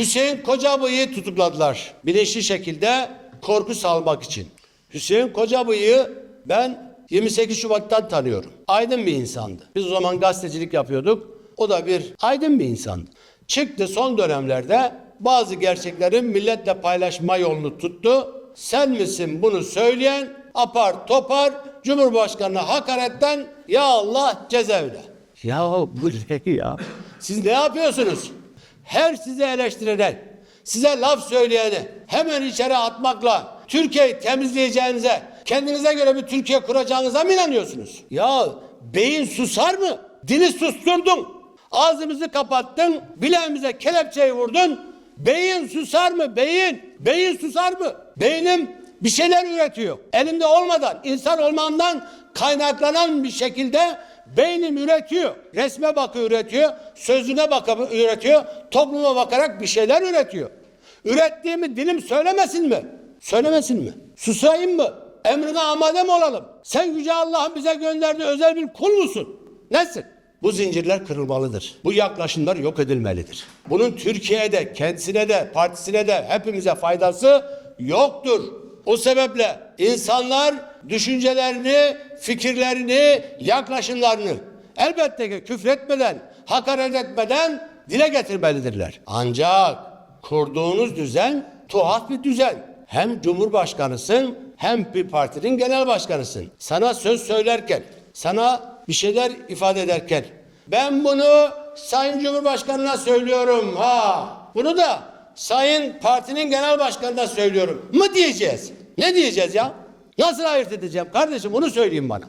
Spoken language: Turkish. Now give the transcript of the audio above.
Hüseyin Kocabıyık'ı tutukladılar. Bilinçli şekilde korku salmak için. Hüseyin Kocabıyık'ı ben 28 Şubat'tan tanıyorum. Aydın bir insandı. Biz o zaman gazetecilik yapıyorduk. O da bir aydın bir insandı. Çıktı son dönemlerde bazı gerçeklerin milletle paylaşma yolunu tuttu. Sen misin bunu söyleyen? Apar topar Cumhurbaşkanı'na hakaretten ya Allah cezaevine. Ya bu ne ya? Siz ne yapıyorsunuz? Her sizi eleştirene, size laf söyleyeni hemen içeri atmakla Türkiye'yi temizleyeceğinize, kendinize göre bir Türkiye kuracağınıza mı inanıyorsunuz? Ya beyin susar mı? Dili susturdun. Ağzımızı kapattın, bileğimize kelepçeyi vurdun. Beyin susar mı? Beyin. Beyin susar mı? Beynim bir şeyler üretiyor. Elimde olmadan, insan olmamdan kaynaklanan bir şekilde beynim üretiyor. Resme bakıyor üretiyor, sözüne bakıp üretiyor, topluma bakarak bir şeyler üretiyor. Ürettiğimi dilim söylemesin mi? Söylemesin mi? Susayım mı? Emrine amade mi olalım? Sen Yüce Allah'ın bize gönderdiği özel bir kul musun? Nesin? Bu zincirler kırılmalıdır. Bu yaklaşımlar yok edilmelidir. Bunun Türkiye'de, kendisine de, partisine de, hepimize faydası yoktur. O sebeple insanlar düşüncelerini, fikirlerini, yaklaşımlarını elbette ki küfretmeden, hakaret etmeden dile getirmelidirler. Ancak kurduğunuz düzen tuhaf bir düzen. Hem cumhurbaşkanısın hem bir partinin genel başkanısın. Sana söz söylerken, sana bir şeyler ifade ederken ben bunu Sayın Cumhurbaşkanı'na söylüyorum ha. Bunu da Sayın partinin genel başkanına söylüyorum mı diyeceğiz? Ne diyeceğiz ya? Nasıl ayırt edeceğim? Kardeşim onu söyleyeyim bana.